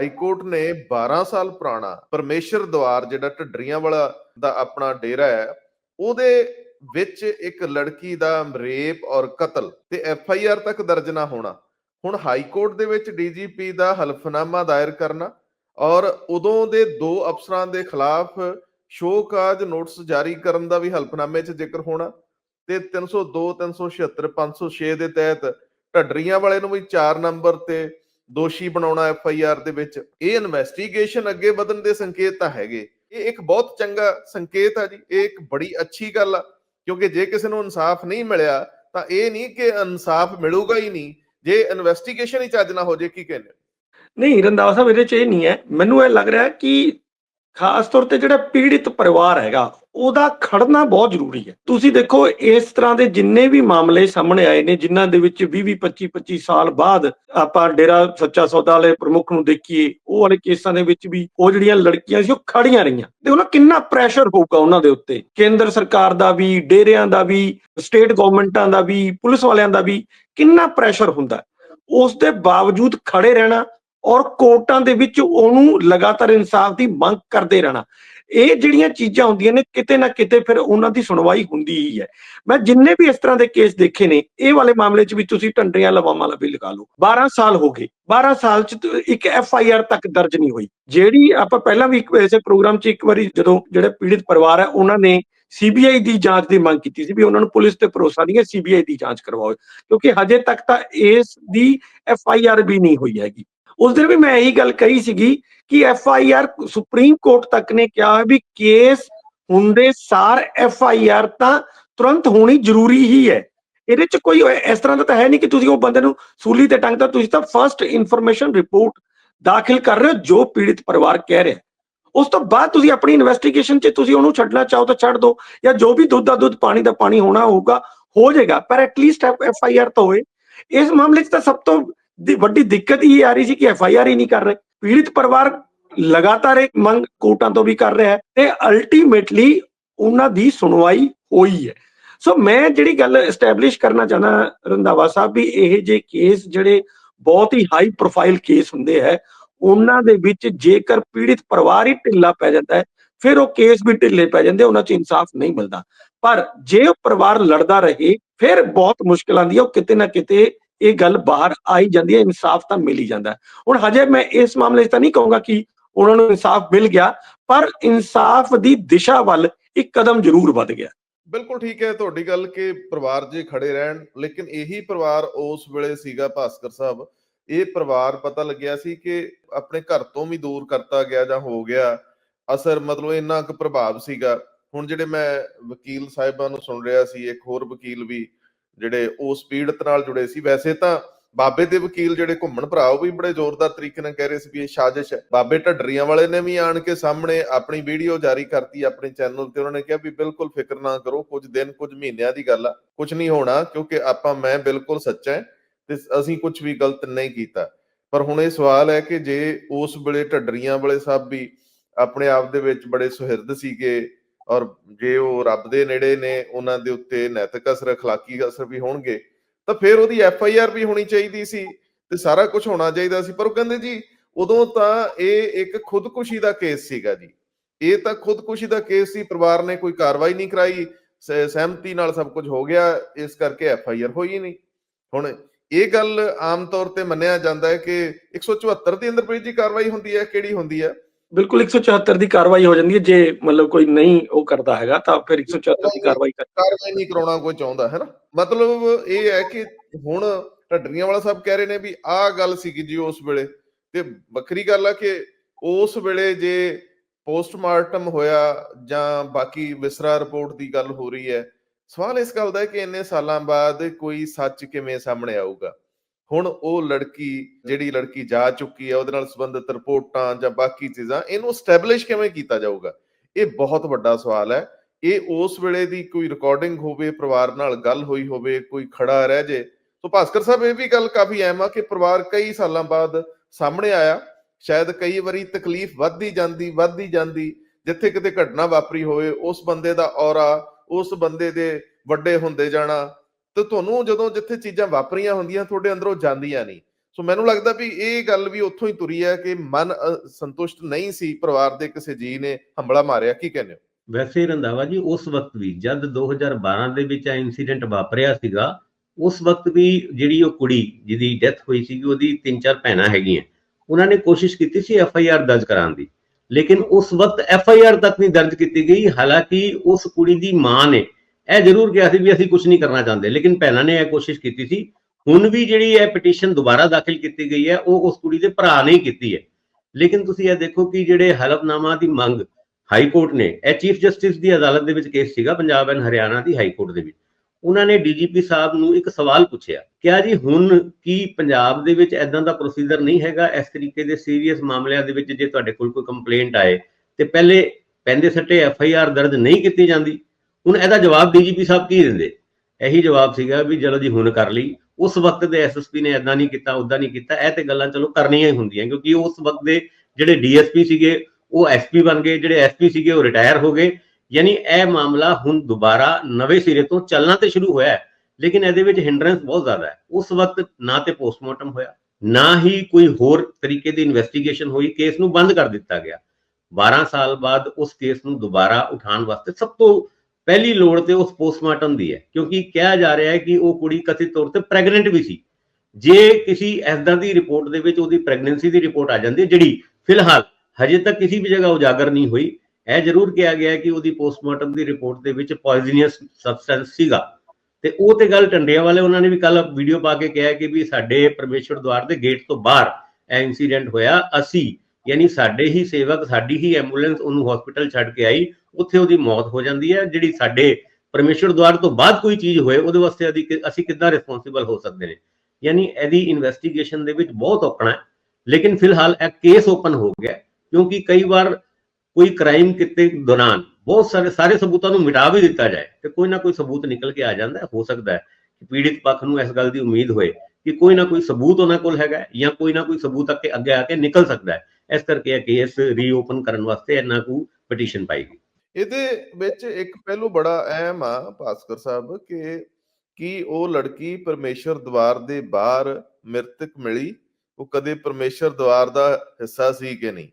High ਨੇ 12 ਸਾਲ ਪੁਰਾਣਾ ਪਰਮੇਸ਼ਰ ਦਵਾਰ ਜਿਹੜਾ ਢੱਡਰੀਆਂ ਵਾਲਾ ਦਾ ਆਪਣਾ ਡੇਰਾ ਹੈ, ਉਹਦੇ ਵਿੱਚ ਇੱਕ ਲੜਕੀ ਦਾ ਰੇਪ ਔਰ ਕਤਲ ਤੇ ਐਫ ਆਈ ਆਰ ਤੱਕ ਦਰਜ ਨਾ ਹੋਣਾ। ਹੁਣ ਹਾਈ ਕੋਰਟ ਦੇ ਵਿੱਚ ਡੀਜੀਪੀ ਦਾ ਹਲਫਨਾਮਾ ਦਾਇਰ ਕਰਨਾ ਔਰ ਉਦੋਂ ਦੇ ਦੋ ਅਫਸਰਾਂ ਦੇ ਖਿਲਾਫ ਸ਼ੋਕਾਜ ਨੋਟਿਸ ਜਾਰੀ ਕਰਨ ਦਾ ਵੀ ਹਲਫਨਾਮੇ 'ਚ ਜ਼ਿਕਰ ਹੋਣਾ ਤੇ 302 376 506 ਦੇ ਤਹਿਤ ਢੱਡਰੀਆਂ ਵਾਲੇ ਨੂੰ ਵੀ 4 ਨੰਬਰ ਤੇ ਦੋਸ਼ੀ ਬਣਾਉਣਾ ਐਫ ਆਈ ਆਰ ਦੇ ਵਿੱਚ। ਇਹ ਇਨਵੈਸਟੀਗੇਸ਼ਨ ਅੱਗੇ ਵਧਣ ਦੇ ਸੰਕੇਤ ਤਾਂ ਹੈਗੇ। ਇਹ ਇੱਕ ਬਹੁਤ ਚੰਗਾ ਸੰਕੇਤ ਆ ਜੀ। ਇਹ ਇੱਕ ਬੜੀ ਅੱਛੀ ਗੱਲ ਆ। ਕਿਉਂਕਿ ਜੇ ਕਿਸੇ ਨੂੰ ਇਨਸਾਫ ਨਹੀਂ ਮਿਲਿਆ, ਤਾਂ ਇਹ ਨਹੀਂ ਕਿ ਇਨਸਾਫ ਮਿਲੂਗਾ ਹੀ ਨਹੀਂ। ਜੇ ਇਨਵੈਸਟੀਗੇਸ਼ਨ ਹੀ ਚੱਜ ਨਾ ਹੋ ਜੇ, ਕੀ ਕਹਿੰਦੇ ਨਹੀਂ ਰੰਦਾਵਾ ਸਾਹਿਬ, ਇਹਦੇ ਚ ਇਹ ਨਹੀਂ ਹੈ। ਮੈਨੂੰ ਇਹ ਲੱਗ ਰਿਹਾ ਕਿ ਖਾਸ ਤੌਰ ਤੇ ਜਿਹੜਾ ਪੀੜਿਤ ਪਰਿਵਾਰ ਹੈਗਾ, ਉਹਦਾ ਖੜਨਾ ਬਹੁਤ ਜ਼ਰੂਰੀ ਹੈ। ਤੁਸੀਂ ਦੇਖੋ, ਇਸ ਤਰ੍ਹਾਂ ਦੇ ਜਿੰਨੇ ਵੀ ਮਾਮਲੇ ਸਾਹਮਣੇ ਆਏ ਨੇ, ਜਿਨ੍ਹਾਂ ਦੇ ਵਿੱਚ 20 20 25 25 ਸਾਲ ਬਾਅਦ ਆਪਾਂ ਡੇਰਾ ਸੱਚਾ ਸੌਦਾ ਵਾਲੇ ਪ੍ਰਮੁੱਖ ਨੂੰ ਦੇਖੀਏ, ਉਹ ਵਾਲੇ ਕੇਸਾਂ ਦੇ ਵਿੱਚ ਵੀ ਉਹ ਜਿਹੜੀਆਂ ਲੜਕੀਆਂ ਸੀ, ਉਹ ਖੜੀਆਂ ਰਹੀਆਂ। ਤੇ ਉਹਨਾਂ ਕਿੰਨਾ ਪ੍ਰੈਸ਼ਰ ਹੋਊਗਾ ਉਹਨਾਂ ਦੇ ਉੱਤੇ? ਕੇਂਦਰ ਸਰਕਾਰ ਦਾ ਵੀ, ਡੇਰਿਆਂ ਦਾ ਵੀ ਸਟੇਟ ਗਵਰਨਮੈਂਟਾਂ ਦਾ ਵੀ, ਪੁਲਿਸ ਵਾਲਿਆਂ ਦਾ ਵੀ ਕਿੰਨਾ ਪ੍ਰੈਸ਼ਰ ਹੁੰਦਾ? ਹੈ। ਉਸ ਦੇ ਬਾਵਜੂਦ ਖੜੇ ਰਹਿਣਾ ਔਰ ਕੋਰਟਾਂ ਦੇ ਵਿੱਚ ਉਹਨੂੰ ਲਗਾਤਾਰ ਇਨਸਾਫ ਦੀ ਮੰਗ ਕਰਦੇ ਰਹਿਣਾ। ਇਹ ਜਿਹੜੀਆਂ ਚੀਜ਼ਾਂ ਹੁੰਦੀਆਂ ਨੇ, ਕਿਤੇ ਨਾ ਕਿਤੇ ਫਿਰ ਉਹਨਾਂ ਦੀ ਸੁਣਵਾਈ ਹੁੰਦੀ ਹੀ ਹੈ। ਮੈਂ ਜਿੰਨੇ ਵੀ ਇਸ ਤਰ੍ਹਾਂ ਦੇ ਕੇਸ ਦੇਖੇ ਨੇ, ਇਹ ਵਾਲੇ ਮਾਮਲੇ 'ਚ ਵੀ ਤੁਸੀਂ ਟੰਡਰੀਆਂ ਲਵਾਵਾਂ ਲਾ ਵੀ ਲਗਾ ਲਓ। 12 ਸਾਲ ਹੋ ਗਏ। 12 ਸਾਲ 'ਚ ਇੱਕ ਐਫ ਆਈ ਆਰ ਤੱਕ ਦਰਜ ਨਹੀਂ ਹੋਈ। ਜਿਹੜੀ ਆਪਾਂ ਪਹਿਲਾਂ ਵੀ ਇੱਕ ਐਸੇ ਪ੍ਰੋਗਰਾਮ 'ਚ ਇੱਕ ਵਾਰੀ ਜਦੋਂ ਜਿਹੜੇ ਪੀੜਿਤ ਪਰਿਵਾਰ ਹੈ, ਉਹਨਾਂ ਨੇ ਸੀਬੀਆਈ ਦੀ ਜਾਂਚ ਦੀ ਮੰਗ ਕੀਤੀ ਸੀ ਵੀ ਉਹਨਾਂ ਨੂੰ ਪੁਲਿਸ ਤੇ ਭਰੋਸਾ ਨਹੀਂ ਹੈ ਸੀਬੀਆਈ ਦੀ ਜਾਂਚ ਕਰਵਾਓ। ਕਿਉਂਕਿ ਹਜੇ ਤੱਕ ਤਾਂ ਇਸ ਦੀ ਐਫ ਆਈ ਆਰ ਵੀ ਨਹੀਂ ਹੋਈ ਹੈਗੀ। ਉਸ ਦਿਨ ਵੀ ਮੈਂ ਇਹੀ ਗੱਲ ਕਹੀ ਸੀਗੀ ਕਿ F I R supreme court ਤੱਕ ਨੇ ਕਿਹਾ ਵੀ ਕੇਸ ਹੁੰਦੇ ਸਾਰ ਐਫ ਆਈ ਆਰ ਤਾਂ ਤੁਰੰਤ ਹੋਣੀ ਜ਼ਰੂਰੀ ਹੀ ਹੈ। ਇਹਦੇ ਚ ਕੋਈ ਇਸ ਤਰ੍ਹਾਂ ਦਾ ਤਾਂ ਹੈ ਨਹੀਂ ਕਿ ਤੁਸੀਂ ਉਹ ਬੰਦੇ ਨੂੰ ਸੂਲੀ ਤੇ ਟੰਗਦਾ, ਤੁਸੀਂ ਤਾਂ ਫਰਸਟ ਇਨਫੋਰਮੇਸ਼ਨ ਰਿਪੋਰਟ ਦਾਖਲ ਕਰ ਰਹੇ ਹੋ, ਜੋ ਪੀੜਿਤ ਪਰਿਵਾਰ ਕਹਿ ਰਿਹਾ। ਉਸ ਤੋਂ ਬਾਅਦ ਤੁਸੀਂ ਆਪਣੀ ਇਨਵੈਸਟੀਗੇਸ਼ਨ 'ਚ ਤੁਸੀਂ ਉਹਨੂੰ ਛੱਡਣਾ ਚਾਹੋ ਤਾਂ ਛੱਡ ਦਿਓ, ਜਾਂ ਜੋ ਵੀ ਦੁੱਧ ਦਾ ਦੁੱਧ, ਪਾਣੀ ਦਾ ਪਾਣੀ ਹੋਣਾ ਹੋਊਗਾ, ਹੋ ਜਾਏਗਾ। ਪਰ ਐਟਲੀਸਟ ਐਫ ਆਈ ਆਰ ਤਾਂ ਹੋਏ। ਇਸ ਮਾਮਲੇ 'ਚ ਤਾਂ ਸਭ ਤੋਂ ਦੀ ਵੱਡੀ ਦਿੱਕਤ ਇਹ ਆ ਰਹੀ ਸੀ ਕਿ ਐਫ ਆਈ ਆਰ ਹੀ ਨਹੀਂ ਕਰ ਰਹੇ। ਪੀੜਿਤ ਪਰਿਵਾਰ ਲਗਾਤਾਰ ਇੱਕ ਮੰਗ ਕੋਰਟਾਂ ਤੋਂ ਵੀ ਕਰ ਰਿਹਾ ਹੈ ਤੇ ਅਲਟੀਮੇਟਲੀ ਉਹਨਾਂ ਦੀ ਸੁਣਵਾਈ ਹੋਈ ਹੈ। ਸੋ ਮੈਂ ਜਿਹੜੀ ਗੱਲ ਐਸਟੈਬਲਿਸ਼ ਕਰਨਾ ਚਾਹਨਾ ਰੰਧਾਵਾ ਸਾਹਿਬ ਵੀ ਇਹ ਜੇ ਕੇਸ ਜਿਹੜੇ ਬਹੁਤ ਹੀ ਹਾਈ ਪ੍ਰੋਫਾਈਲ ਕੇਸ ਹੁੰਦੇ ਹੈ, ਉਹਨਾਂ ਦੇ ਵਿੱਚ ਜੇਕਰ ਪੀੜਿਤ ਪਰਿਵਾਰ ਹੀ ਢਿੱਲਾ ਪੈ ਜਾਂਦਾ ਹੈ, ਫਿਰ ਉਹ ਕੇਸ ਵੀ ਢਿੱਲੇ ਪੈ ਜਾਂਦੇ, ਉਹਨਾਂ 'ਚ ਇਨਸਾਫ ਨਹੀਂ ਮਿਲਦਾ। ਪਰ ਜੇ ਉਹ ਪਰਿਵਾਰ ਲੜਦਾ ਰਹੇ, ਫਿਰ ਬਹੁਤ ਮੁਸ਼ਕਲ ਆਉਂਦੀ ਹੈ ਉਹ ਕਿਤੇ ਨਾ ਕਿਤੇ ਇਹ ਗੱਲ ਬਾਹਰ ਆਈ ਜਾਂਦੀ ਹੈ, ਇਨਸਾਫ ਤਾਂ ਮਿਲ ਹੀ ਜਾਂਦਾ ਹੁਣ ਹਜੇ ਮੈਂ ਇਸ ਮਾਮਲੇ 'ਚ ਤਾਂ ਨਹੀਂ ਕਹੂੰਗਾ ਕਿ ਉਹਨਾਂ ਨੂੰ ਇਨਸਾਫ ਮਿਲ ਗਿਆ, ਪਰ ਇਨਸਾਫ ਦੀ ਦਿਸ਼ਾ ਵੱਲ ਇੱਕ ਕਦਮ ਜ਼ਰੂਰ ਵੱਧ ਗਿਆ। ਬਿਲਕੁਲ ਠੀਕ ਹੈ ਤੁਹਾਡੀ ਗੱਲ ਕਿ ਪਰਿਵਾਰ ਜੇ ਖੜੇ ਰਹਿਣ, ਲੇਕਿਨ ਇਹੀ ਪਰਿਵਾਰ ਉਸ ਵੇਲੇ ਸੀਗਾ ਭਾਸਕਰ ਸਾਹਿਬ। ਇਹ ਪਰਿਵਾਰ ਪਤਾ ਲੱਗਿਆ ਸੀ ਕਿ ਆਪਣੇ ਘਰ ਤੋਂ ਵੀ ਦੂਰ ਕਰਤਾ ਗਿਆ ਜਾਂ ਹੋ ਗਿਆ। ਅਸਰ ਮਤਲਬ ਇੰਨਾ ਕੁ ਪ੍ਰਭਾਵ ਸੀਗਾ। ਹੁਣ ਜਿਹੜੇ ਮੈਂ ਵਕੀਲ ਸਾਹਿਬਾਂ ਨੂੰ ਸੁਣ ਰਿਹਾ ਸੀ, ਇੱਕ ਹੋਰ ਵਕੀਲ ਵੀ ਜਿਹੜੇ ਉਸ ਪੀੜਤ ਨਾਲ ਜੁੜੇ ਸੀ। ਵੈਸੇ ਤਾਂ ਬਾਬੇ ਦੇ ਵਕੀਲ ਜਿਹੜੇ ਘੁੰਮਣ ਭਰਾ, ਉਹ ਵੀ ਬੜੇ ਜ਼ੋਰਦਾਰ ਤਰੀਕੇ ਨਾਲ ਕਹਿ ਰਹੇ ਸੀ ਵੀ ਇਹ ਸਾਜ਼ਿਸ਼ ਹੈ। ਬਾਬੇ ਢੱਡਰੀਆਂ ਵਾਲੇ ਨੇ ਵੀ ਆਣ ਕੇ ਸਾਹਮਣੇ ਆਪਣੀ ਵੀਡੀਓ ਜਾਰੀ ਕਰਤੀ ਆਪਣੇ ਚੈਨਲ ਤੇ। ਉਹਨਾਂ ਨੇ ਕਿਹਾ ਵੀ ਬਿਲਕੁਲ ਫਿਕਰ ਨਾ ਕਰੋ, ਕੁਝ ਦਿਨ, ਕੁਝ ਮਹੀਨਿਆਂ ਦੀ ਗੱਲ ਆ। ਕੁਝ ਨਹੀਂ ਹੋਣਾ, ਕਿਉਂਕਿ ਆਪਾਂ, ਮੈਂ ਬਿਲਕੁਲ ਸੱਚਾ ਹੈ ਤੇ ਅਸੀਂ ਕੁਝ ਵੀ ਗਲਤ ਨਹੀਂ ਕੀਤਾ। ਪਰ ਹੁਣ ਇਹ ਸਵਾਲ ਹੈ ਕਿ ਜੇ ਉਸ ਵੇਲੇ ਢੱਡਰੀਆਂ ਵਾਲੇ ਸਾਹਿਬ ਵੀ ਆਪਣੇ ਆਪ ਦੇ ਵਿੱਚ ਬੜੇ ਸੁਹਿਰਦ ਸੀਗੇ ਔਰ ਜੇ ਉਹ ਰੱਬ ਦੇ ਨੇੜੇ ਨੇ ਉਹਨਾਂ ਦੇ ਉੱਤੇ ਨੈਤਿਕ ਅਸਰ اخلاقی ਅਸਰ ਵੀ ਹੋਣਗੇ ਤਾਂ ਫਿਰ ਉਹਦੀ ਐਫ ਆਈ ਆਰ ਵੀ ਹੋਣੀ ਚਾਹੀਦੀ ਸੀ ਤੇ ਸਾਰਾ ਕੁਝ ਹੋਣਾ ਚਾਹੀਦਾ ਸੀ ਪਰ ਉਹ ਕਹਿੰਦੇ ਜੀ ਉਦੋਂ ਤਾਂ ਇਹ ਇੱਕ ਖੁਦਕੁਸ਼ੀ ਦਾ ਕੇਸ ਸੀਗਾ ਜੀ ਇਹ ਤਾਂ ਖੁਦਕੁਸ਼ੀ ਦਾ ਕੇਸ ਸੀ ਪਰਿਵਾਰ ਨੇ ਕੋਈ ਕਾਰਵਾਈ ਨਹੀਂ ਕਰਾਈ ਸ- ਸਹਿਮਤੀ ਨਾਲ ਸਭ ਕੁਝ ਹੋ ਗਿਆ ਇਸ ਕਰਕੇ ਐਫ ਆਈ ਆਰ ਹੋਈ ਨਹੀਂ ਹੁਣ ਇਹ ਗੱਲ ਆਮ ਤੌਰ ਤੇ ਮੰਨਿਆ ਜਾਂਦਾ ਹੈ ਕਿ 174 ਦੀ ਅੰਦਰ ਪ੍ਰੀਤ ਜੀ ਕਾਰਵਾਈ ਹੁੰਦੀ ਹੈ ਕਿਹੜੀ ਹੁੰਦੀ ਹੈ ਬਿਲਕੁਲ 174 ਦੀ ਕਾਰਵਾਈ ਹੋ ਜਾਂਦੀ ਹੈ, ਜੇ ਮਤਲਬ ਕੋਈ ਨਹੀਂ ਉਹ ਕਰਦਾ ਹੈਗਾ, ਤਾਂ ਫਿਰ 174 ਦੀ ਕਾਰਵਾਈ ਕਰ ਕਾਰਵਾਈ ਨਹੀਂ ਕਰਾਉਣਾ ਕੋਈ ਚਾਹੁੰਦਾ, ਹੈ ਨਾ? ਮਤਲਬ ਇਹ ਹੈ ਕਿ ਹੁਣ ਢੱਡਰੀਆਂ ਵਾਲਾ ਸਾਹਿਬ ਕਹਿ ਰਹੇ ਨੇ ਵੀ ਆਹ ਗੱਲ ਸੀਗੀ ਜੀ ਉਸ ਵੇਲੇ, ਤੇ ਵੱਖਰੀ ਗੱਲ ਆ ਕਿ ਉਸ ਵੇਲੇ ਜੇ ਪੋਸਟਮਾਰਟਮ ਹੋਇਆ ਜਾਂ ਬਾਕੀ ਵਿਸਰਾ ਰਿਪੋਰਟ ਦੀ ਗੱਲ ਹੋ ਰਹੀ ਹੈ, ਸਵਾਲ ਇਸ ਗੱਲ ਦਾ ਹੈ ਕਿ ਇੰਨੇ ਸਾਲਾਂ ਬਾਅਦ ਕੋਈ ਸੱਚ ਕਿਵੇਂ ਸਾਹਮਣੇ ਆਊਗਾ? ਹੁਣ ਉਹ ਲੜਕੀ, ਜਿਹੜੀ ਲੜਕੀ ਜਾ ਚੁੱਕੀ ਹੈ, ਉਹਦੇ ਨਾਲ ਸੰਬੰਧਿਤ ਰਿਪੋਰਟਾਂ ਜਾਂ ਬਾਕੀ ਚੀਜ਼ਾਂ, ਇਹਨੂੰ ਸਟੈਬਲਿਸ਼ ਕਿਵੇਂ ਕੀਤਾ ਜਾਊਗਾ? ਇਹ ਬਹੁਤ ਵੱਡਾ ਸਵਾਲ ਹੈ। ਇਹ ਉਸ ਵੇਲੇ ਦੀ ਕੋਈ ਰਿਕਾਰਡਿੰਗ ਹੋਵੇ, ਪਰਿਵਾਰ ਨਾਲ ਗੱਲ ਹੋਈ ਹੋਵੇ, ਕੋਈ ਖੜਾ ਰਹਿ ਜੇ। ਸੋ ਭਾਸਕਰ ਸਾਹਿਬ, ਇਹ ਵੀ ਗੱਲ ਕਾਫੀ ਅਹਿਮ ਆ ਕਿ ਪਰਿਵਾਰ ਕਈ ਸਾਲਾਂ ਬਾਅਦ ਸਾਹਮਣੇ ਆਇਆ। ਸ਼ਾਇਦ ਕਈ ਵਾਰੀ ਤਕਲੀਫ ਵੱਧਦੀ ਜਾਂਦੀ ਵੱਧਦੀ ਜਾਂਦੀ, ਜਿੱਥੇ ਕਿਤੇ ਘਟਨਾ ਵਾਪਰੀ ਹੋਵੇ, ਉਸ ਬੰਦੇ ਦਾ ਔਰਾ, ਉਸ ਬੰਦੇ ਦੇ ਵੱਡੇ ਹੁੰਦੇ ਜਾਣਾ ਤੇ ਤੁਹਾਨੂੰ ਜਦੋਂ ਜਿੱਥੇ ਚੀਜ਼ਾਂ ਵਾਪਰੀਆਂ ਹੁੰਦੀਆਂ, ਤੁਹਾਡੇ ਅੰਦਰੋਂ ਜਾਂਦੀਆਂ ਨਹੀਂ। ਸੋ ਮੈਨੂੰ ਲੱਗਦਾ ਵੀ ਇਹ ਗੱਲ ਵੀ ਉੱਥੋਂ ਹੀ ਤੁਰੀ ਹੈ ਕਿ ਮਨ ਸੰਤੁਸ਼ਟ ਨਹੀਂ ਸੀ ਪਰਿਵਾਰ ਦੇ ਕਿਸੇ ਜੀ ਨੇ ਹੰਬਲਾ ਮਾਰਿਆ, ਕੀ ਕਹਿੰਦੇ ਹੋ? ਵੈਸੇ ਰੰਧਾਵਾ ਜੀ, ਉਸ ਵਕਤ ਵੀ ਜਦ 2012 ਦੇ ਵਿੱਚ ਇਹ ਇਨਸੀਡੈਂਟ ਵਾਪਰਿਆ ਸੀਗਾ, ਉਸ ਵਕਤ ਵੀ ਜਿਹੜੀ ਉਹ ਕੁੜੀ ਜਿਹਦੀ ਡੈਥ ਹੋਈ ਸੀਗੀ, ਉਹਦੀ ਤਿੰਨ ਚਾਰ ਭੈਣਾਂ ਹੈਗੀਆਂ। ਉਹਨਾਂ ਨੇ ਕੋਸ਼ਿਸ਼ ਕੀਤੀ ਸੀ ਐਫ ਆਈ ਆਰ ਦਰਜ ਕਰਾਉਣ ਦੀ। ਲੇਕਿਨ ਉਸ ਵਕਤ ਐਫ ਆਈ ਆਰ ਤੱਕ ਨਹੀਂ ਦਰਜ ਕੀਤੀ ਗਈ, ਹਾਲਾਂਕਿ ਉਸ ਕੁੜੀ ਦੀ ਮਾਂ ਨੇ ਇਹ ਜ਼ਰੂਰ ਕਿਹਾ ਸੀ ਵੀ ਅਸੀਂ ਕੁਝ ਨਹੀਂ ਕਰਨਾ ਚਾਹੁੰਦੇ, ਲੇਕਿਨ ਭੈਣਾਂ ਨੇ ਇਹ ਕੋਸ਼ਿਸ਼ ਕੀਤੀ ਸੀ। ਹੁਣ ਵੀ ਜਿਹੜੀ ਇਹ ਪਟੀਸ਼ਨ ਦੁਬਾਰਾ ਦਾਖਲ ਕੀਤੀ ਗਈ ਹੈ, ਉਹ ਉਸ ਕੁੜੀ ਦੇ ਭਰਾ ਨੇ ਹੀ ਕੀਤੀ ਹੈ। ਲੇਕਿਨ ਤੁਸੀਂ ਇਹ ਦੇਖੋ ਕਿ ਜਿਹੜੇ ਹਲਫਨਾਮਾ ਦੀ ਮੰਗ ਹਾਈ ਕੋਰਟ ਨੇ, ਇਹ ਚੀਫ ਜਸਟਿਸ ਦੀ ਅਦਾਲਤ ਦੇ ਵਿੱਚ ਕੇਸ ਸੀਗਾ, ਪੰਜਾਬ ਐਂਡ ਹਰਿਆਣਾ ਦੀ ਹਾਈ ਕੋਰਟ ਦੇ ਵਿੱਚ। ਉਹਨਾਂ ਨੇ ਡੀਜੀਪੀ ਸਾਹਿਬ ਨੂੰ ਇੱਕ ਸਵਾਲ ਪੁੱਛਿਆ, ਕਿਹਾ ਜੀ, ਹੁਣ ਕੀ ਪੰਜਾਬ ਦੇ ਵਿੱਚ ਐਦਾਂ ਦਾ ਪ੍ਰੋਸੀਜਰ ਨਹੀਂ ਹੈਗਾ? ਇਸ ਤਰੀਕੇ ਦੇ ਸੀਰੀਅਸ ਮਾਮਲਿਆਂ ਦੇ ਵਿੱਚ ਜੇ ਤੁਹਾਡੇ ਕੋਲ ਕੋਈ ਕੰਪਲੇਂਟ ਆਏ, ਤੇ ਪਹਿਲੇ ਪੈਂਦੇ ਸੱਟੇ ਐਫ ਆਈ ਆਰ ਦਰਜ ਨਹੀਂ ਕੀਤੀ ਜਾਂਦੀ। ਹੁਣ ਇਹਦਾ ਜਵਾਬ ਡੀਜੀਪੀ ਸਾਹਿਬ ਕੀ ਦਿੰਦੇ? ਇਹੀ ਜਵਾਬ ਸੀਗਾ ਵੀ ਚਲੋ ਜੀ ਹੁਣ ਕਰ ਲਈ। ਉਸ ਵਕਤ ਦੇ ਐਸਐਸਪੀ ਨੇ ਐਦਾਂ ਨਹੀਂ ਕੀਤਾ ਉਦਾਂ ਨਹੀਂ ਕੀਤਾ। ਇਹ ਤੇ ਗੱਲਾਂ ਚਲੋ ਕਰਨੀਆਂ ਹੀ ਹੁੰਦੀਆਂ, ਕਿਉਂਕਿ ਉਸ ਵਕਤ ਦੇ ਜਿਹੜੇ ਡੀਐਸਪੀ ਸੀਗੇ, ਉਹ ਐਸਪੀ ਬਣ ਗਏ। ਜਿਹੜੇ ਐਸਪੀ ਸੀਗੇ, ਉਹ ਰਿਟਾਇਰ ਹੋ ਗਏ। ਯਾਨੀ ਇਹ ਮਾਮਲਾ ਹੁਣ ਦੁਬਾਰਾ ਨਵੇਂ ਸਿਰੇ ਤੋਂ ਚੱਲਣਾ ਤੇ ਸ਼ੁਰੂ ਹੋਇਆ ਹੈ। ਲੇਕਿਨ ਇਹਦੇ ਵਿੱਚ ਹਿੰਡਰੈਂਸ ਬਹੁਤ ਜ਼ਿਆਦਾ ਹੈ। ਉਸ ਵਕਤ ਨਾ ਤੇ ਪੋਸਟਮਾਰਟਮ ਹੋਇਆ, ਨਾ ਹੀ ਕੋਈ ਹੋਰ ਤਰੀਕੇ ਦੀ ਇਨਵੈਸਟੀਗੇਸ਼ਨ ਹੋਈ। ਕੇਸ ਨੂੰ ਬੰਦ ਕਰ ਦਿੱਤਾ ਗਿਆ। 12 ਸਾਲ ਬਾਅਦ ਉਸ ਕੇਸ ਨੂੰ ਦੁਬਾਰਾ ਉਠਾਉਣ ਵਾਸਤੇ ਸਭ ਤੋਂ ਪਹਿਲੀ ਲੋੜ ਤੇ ਉਸ ਪੋਸਟਮਾਰਟਮ ਦੀ ਹੈ, ਕਿਉਂਕਿ ਕਿਹਾ ਜਾ ਰਿਹਾ ਹੈ ਕਿ ਉਹ ਕੁੜੀ ਕਥਿਤ ਤੌਰ ਤੇ ਪ੍ਰੈਗਨੈਂਟ ਵੀ ਸੀ। ਜੇ ਕਿਸੇ ਐਦਾਂ ਦੀ ਰਿਪੋਰਟ ਦੇ ਵਿੱਚ ਉਹਦੀ ਪ੍ਰੈਗਨੈਂਸੀ ਦੀ ਰਿਪੋਰਟ ਆ ਜਾਂਦੀ ਹੈ, ਜਿਹੜੀ ਫਿਲਹਾਲ ਹਜੇ ਤੱਕ ਕਿਸੇ ਵੀ ਜਗ੍ਹਾ ਉਜਾਗਰ ਨਹੀਂ ਹੋਈ, ਇਹ ਜ਼ਰੂਰ ਕਿਹਾ ਗਿਆ ਹੈ ਕਿ ਉਹਦੀ ਪੋਸਟਮਾਰਟਮ ਦੀ ਰਿਪੋਰਟ ਦੇ ਵਿੱਚ ਪੋਇਜ਼ਨੀਅਸ ਸਬਸਟੈਂਸ ਸੀਗਾ। ਤੇ ਉਹ ਤੇ ਗੱਲ ਟੰਡਿਆਂ ਵਾਲੇ, ਉਹਨਾਂ ਨੇ ਵੀ ਕੱਲ ਵੀਡੀਓ ਪਾ ਕੇ ਕਿਹਾ ਕਿ ਵੀ ਸਾਡੇ ਪਰਮੇਸ਼ਵਰ ਦਵਾਰ ਦੇ ਗੇਟ ਤੋਂ ਬਾਹਰ ਇਹ ਇਨਸੀਡੈਂਟ ਹੋਇਆ। ਅਸੀਂ ਯਾਨੀ ਸਾਡੇ ਹੀ ਸੇਵਕ, ਸਾਡੀ ਹੀ ਐਂਬੂਲੈਂਸ ਉਹਨੂੰ ਹਸਪੀਟਲ ਛੱਡ ਕੇ ਆਈ, ਉੱਥੇ ਉਹਦੀ ਮੌਤ ਹੋ ਜਾਂਦੀ ਹੈ, ਜਿਹੜੀ ਸਾਡੇ ਪਰਮੇਸ਼ਵਰ ਦੁਆਰ ਤੋਂ ਬਾਅਦ ਕੋਈ ਚੀਜ਼ ਹੋਏ, ਉਹਦੇ ਵਾਸਤੇ ਅਸੀਂ ਕਿੱਦਾਂ ਰਿਸਪੌਂਸਿਬਲ ਹੋ ਸਕਦੇ ਨੇ। ਯਾਨੀ ਇਹਦੀ ਇਨਵੈਸਟੀਗੇਸ਼ਨ ਦੇ ਵਿੱਚ ਬਹੁਤ ਔਕਣਾ ਹੈ, ਲੇਕਿਨ ਫਿਲਹਾਲ ਇਹ ਕੇਸ ਓਪਨ ਹੋ ਗਿਆ, ਕਿਉਂਕਿ ਕਈ ਵਾਰ ਕੋਈ ਕ੍ਰਾਈਮ ਕਿਤੇ ਦੌਰਾਨ ਬਹੁਤ ਸਾਰੇ ਸਾਰੇ ਸਬੂਤਾਂ ਨੂੰ ਮਿਟਾ ਵੀ ਦਿੱਤਾ ਜਾਏ, ਤੇ ਕੋਈ ਨਾ ਕੋਈ ਸਬੂਤ ਨਿਕਲ ਕੇ ਆ ਜਾਂਦਾ ਹੋ ਸਕਦਾ ਹੈ ਕਿ ਪੀੜਿਤ ਪੱਖ ਨੂੰ ਇਸ ਗੱਲ ਦੀ ਉਮੀਦ ਹੋਏ ਕਿ ਕੋਈ ਨਾ ਕੋਈ ਸਬੂਤ ਉਹਨਾਂ ਕੋਲ ਹੈਗਾ ਜਾਂ ਕੋਈ ਨਾ ਕੋਈ ਸਬੂਤ ਅੱਗੇ ਅੱਗੇ ਆ ਕੇ ਨਿਕਲ ਸਕਦਾ ਹੈ। ਇਸ ਕਰਕੇ ਇਹ ਕੇਸ ਰੀਓਪਨ ਕਰਨ ਵਾਸਤੇ ਇਹਨਾਂ ਕੋ ਪਟੀਸ਼ਨ ਪਾਈ ਗਈ। ਇਹਦੇ ਵਿੱਚ ਇੱਕ ਪਹਿਲੂ ਬੜਾ ਅਹਿਮ ਆ ਭਾਸਕਰ ਸਾਹਿਬ ਕਿ, ਕੀ ਉਹ ਲੜਕੀ ਪਰਮੇਸ਼ਰ ਦਵਾਰ ਦੇ ਬਾਹਰ ਮ੍ਰਿਤਕ ਮਿਲੀ, ਉਹ ਕਦੇ ਪਰਮੇਸ਼ਰ ਦਵਾਰ ਦਾ ਹਿੱਸਾ ਸੀ ਕਿ ਨਹੀਂ?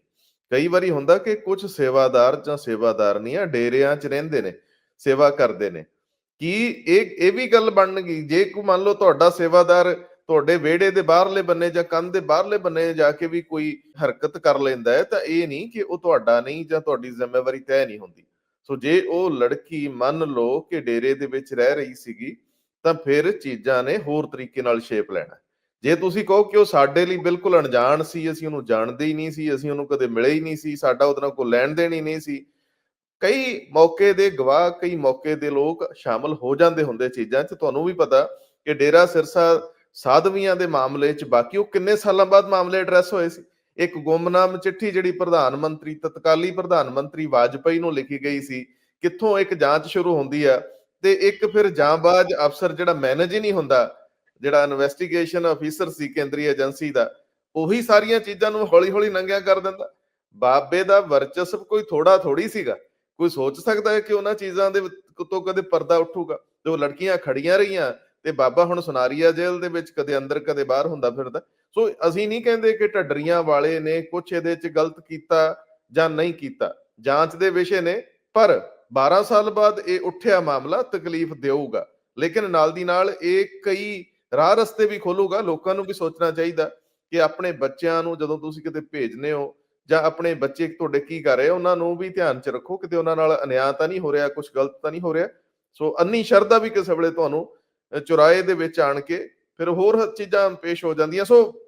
ਕਈ ਵਾਰੀ ਹੁੰਦਾ ਕਿ ਕੁਝ ਸੇਵਾਦਾਰ ਜਾਂ ਸੇਵਾਦਾਰਨੀਆਂ ਡੇਰਿਆਂ 'ਚ ਰਹਿੰਦੇ ਨੇ, ਸੇਵਾ ਕਰਦੇ ਨੇ। ਕੀ ਇਹ ਇਹ ਵੀ ਗੱਲ ਬਣ ਗਈ ਜੇ ਕੋ ਮੰਨ ਲਓ ਤੁਹਾਡਾ ਸੇਵਾਦਾਰ ਤੁਹਾਡੇ ਵਿਹੜੇ ਦੇ ਬਾਹਰਲੇ ਬੰਨੇ ਜਾਂ ਕੰਧ ਦੇ ਬਾਹਰਲੇ ਬੰਨੇ ਜਾ ਕੇ ਵੀ ਕੋਈ ਹਰਕਤ ਕਰ ਲੈਂਦਾ ਹੈ, ਤਾਂ ਇਹ ਨਹੀਂ ਕਿ ਉਹ ਤੁਹਾਡਾ ਨਹੀਂ ਜਾਂ ਤੁਹਾਡੀ ਜ਼ਿੰਮੇਵਾਰੀ ਤੈਅ ਨਹੀਂ ਹੁੰਦੀ। ਸੋ ਜੇ ਉਹ ਲੜਕੀ ਮੰਨ ਲਓ ਕਿ ਡੇਰੇ ਦੇ ਵਿੱਚ ਰਹਿ ਰਹੀ ਸੀਗੀ, ਤਾਂ ਫਿਰ ਚੀਜ਼ਾਂ ਨੇ ਹੋਰ ਤਰੀਕੇ ਨਾਲ ਸ਼ੇਪ ਲੈਣਾ ਜੇ ਤੁਸੀਂ ਕਹੋ ਕਿ ਉਹ ਸਾਡੇ ਲਈ ਬਿਲਕੁਲ ਅਣਜਾਣ ਸੀ, ਅਸੀਂ ਉਹਨੂੰ ਜਾਣਦੇ ਹੀ ਨਹੀਂ ਸੀ, ਅਸੀਂ ਉਹਨੂੰ ਕਦੇ ਮਿਲੇ ਹੀ ਨਹੀਂ ਸੀ, ਸਾਡਾ ਉਹਦੇ ਨਾਲ ਕੋਈ ਲੈਣ ਦੇਣ ਹੀ ਨਹੀਂ ਸੀ, ਕਈ ਮੌਕੇ ਦੇ ਗਵਾਹ, ਕਈ ਮੌਕੇ ਦੇ ਲੋਕ ਸ਼ਾਮਲ ਹੋ ਜਾਂਦੇ ਹੁੰਦੇ ਚੀਜ਼ਾਂ 'ਚ। ਤੁਹਾਨੂੰ ਵੀ ਪਤਾ ਕਿ ਡੇਰਾ ਸਿਰਸਾ ਸਾਧਵੀਆਂ ਦੇ ਮਾਮਲੇ 'ਚ ਬਾਕੀ ਉਹ ਕਿੰਨੇ ਸਾਲਾਂ ਬਾਅਦ ਮਾਮਲੇ ਐਡਰੈਸ ਹੋਏ ਸੀ? ਇੱਕ ਗੁੰਮਨਾਮ ਚਿੱਠੀ ਜਿਹੜੀ ਪ੍ਰਧਾਨ ਮੰਤਰੀ, ਤਤਕਾਲੀ ਪ੍ਰਧਾਨ ਮੰਤਰੀ ਵਾਜਪਾਈ ਨੂੰ ਲਿਖੀ ਗਈ ਸੀ, ਕਿੱਥੋਂ ਇੱਕ ਜਾਂਚ ਸ਼ੁਰੂ ਹੁੰਦੀ ਆ ਤੇ ਇੱਕ ਫਿਰ ਜਾਂਬਾਜ਼ ਅਫਸਰ ਜਿਹੜਾ ਮੈਨੇਜ ਹੀ ਨਹੀਂ ਹੁੰਦਾ, ਜਿਹੜਾ ਇਨਵੈਸਟੀਗੇਸ਼ਨ ਅਫੀਸਰ ਸੀ ਕੇਂਦਰੀ ਏਜੰਸੀ ਦਾ, ਉਹੀ ਸਾਰੀਆਂ ਚੀਜ਼ਾਂ ਨੂੰ ਹੌਲੀ-ਹੌਲੀ ਨੰਗਿਆ ਕਰ ਦਿੰਦਾ। ਬਾਬੇ ਦਾ ਵਰਚਸਵ ਕੋਈ ਥੋੜਾ ਥੋੜੀ ਸੀਗਾ, ਕੋਈ ਸੋਚ ਸਕਦਾ ਹੈ ਕਿ ਉਹਨਾਂ ਚੀਜ਼ਾਂ ਦੇ ਤੋਂ ਕਦੇ ਪਰਦਾ ਉੱਠੂਗਾ? ਤੇ ਉਹ ਲੜਕੀਆਂ ਖੜੀਆਂ ਰਹੀਆਂ ਤੇ ਬਾਬਾ ਹੁਣ ਸੁਨਾਰੀਆ ਜੇਲ੍ਹ ਦੇ ਵਿੱਚ ਕਦੇ ਅੰਦਰ, ਕਦੇ ਬਾਹਰ ਹੁੰਦਾ ਫਿਰਦਾ। ਸੋ ਅਸੀਂ ਨਹੀਂ ਕਹਿੰਦੇ ਕਿ ਢੱਡਰੀਆਂ ਵਾਲੇ ਨੇ ਕੁਝ ਇਹਦੇ 'ਚ ਗਲਤ ਕੀਤਾ ਜਾਂ ਨਹੀਂ ਕੀਤਾ। ਜਾਂਚ ਦੇ ਵਿਸ਼ੇ ਨੇ, ਪਰ 12 ਸਾਲ ਬਾਅਦ ਇਹ ਉੱਠਿਆ ਮਾਮਲਾ, ਤਕਲੀਫ ਦੇਊਗਾ। ਲੇਕਿਨ ਨਾਲ ਦੀ ਨਾਲ ਇਹ ਕਈ ਰਾਹ ਰਸਤੇ ਵੀ ਖੋਲੂਗਾ, ਲੋਕਾਂ ਨੂੰ ਵੀ ਸੋਚਣਾ ਚਾਹੀਦਾ ਕਿ ਆਪਣੇ ਬੱਚਿਆਂ ਨੂੰ ਜਦੋਂ ਤੁਸੀਂ ਕਿਤੇ ਭੇਜਨੇ ਹੋ ਜਾਂ ਆਪਣੇ ਬੱਚੇ ਤੁਹਾਡੇ ਕੀ ਕਰ ਰਹੇ, ਉਹਨਾਂ ਨੂੰ ਵੀ ਧਿਆਨ 'ਚ ਰੱਖੋ, ਕਿਤੇ ਉਹਨਾਂ ਨਾਲ ਅਨਿਆਂ ਤਾਂ ਨਹੀਂ ਹੋ ਰਿਹਾ ਕੁਝ ਗਲਤ ਤਾਂ ਨਹੀਂ ਹੋ ਰਿਹਾ। ਸੋ ਅੰਨੀ ਸ਼ਰਧਾ ਵੀ ਕਿਸੇ ਵੇਲੇ ਤੁਹਾਨੂੰ ਚੁਰਾਏ ਦੇ ਵਿੱਚ ਆਣ ਕੇ ਫਿਰ ਹੋਰ ਚੀਜ਼ਾਂ ਪੇਸ਼ ਹੋ ਜਾਂਦੀਆਂ। ਸੋ